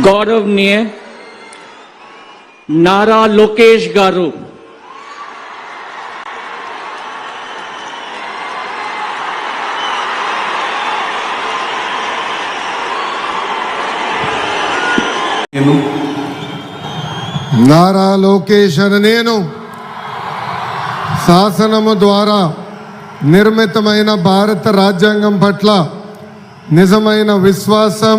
గౌరవనీయ నారా లోకేష్ గారు. నేను నారా లోకేష్ అని నేను శాసనము ద్వారా నిర్మితమైన భారత రాజ్యాంగం పట్ల నిజమైన విశ్వాసం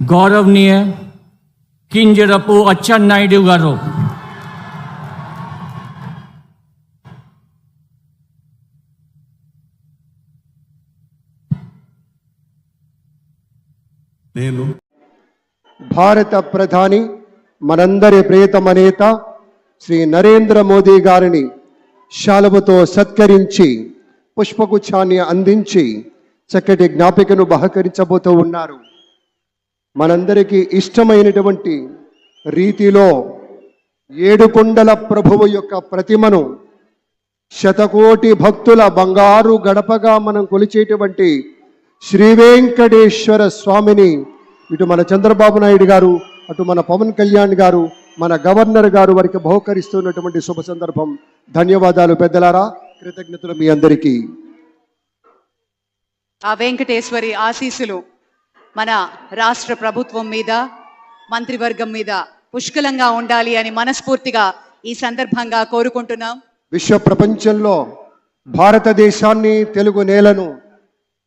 గౌరవనీయ కింజరపు అచ్చెన్నాయుడు గారు. నేను భారత ప్రధాని మనందరి ప్రియతమ నేత శ్రీ నరేంద్ర మోదీ గారిని శాలువతో సత్కరించి పుష్పగుచ్ఛాన్ని అందించి చక్కటి జ్ఞాపికను బహకరించబోతూ ఉన్నారు. మనందరికీ ఇష్టమైనటువంటి రీతిలో ఏడుకొండల ప్రభువు యొక్క ప్రతిమను శతకోటి భక్తుల బంగారు గడపగా మనం కొలిచేటువంటి శ్రీ వెంకటేశ్వర స్వామిని ఇటు మన చంద్రబాబు నాయుడు గారు అటు మన పవన్ కళ్యాణ్ గారు మన గవర్నర్ గారు వారికి బహుకరిస్తున్నటువంటి శుభ సందర్భం. ధన్యవాదాలు పెద్దలారా. కృతజ్ఞతలు మీ అందరికీ. ఆ వెంకటేశ్వరి ఆశీస్సులు. మన రాష్ట్ర ప్రభుత్వం మీద మంత్రివర్గం మీద పుష్కలంగా ఉండాలి అని మనస్ఫూర్తిగా ఈ సందర్భంగా కోరుకుంటున్నాం. విశ్వ ప్రపంచంలో భారతదేశాన్ని తెలుగు నేలను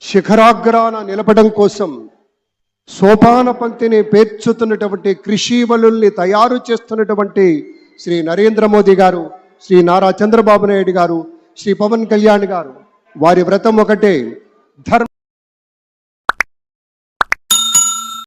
శిఖరాగ్రాన నిలపడం కోసం సోపాన పంక్తిని పేర్చుతున్నటువంటి కృషి వలుల్ని తయారు చేస్తున్నటువంటి శ్రీ నరేంద్ర మోదీ గారు శ్రీ నారా చంద్రబాబు నాయుడు గారు శ్రీ పవన్ కళ్యాణ్ గారు. వారి వ్రతం ఒకటే ధర్మ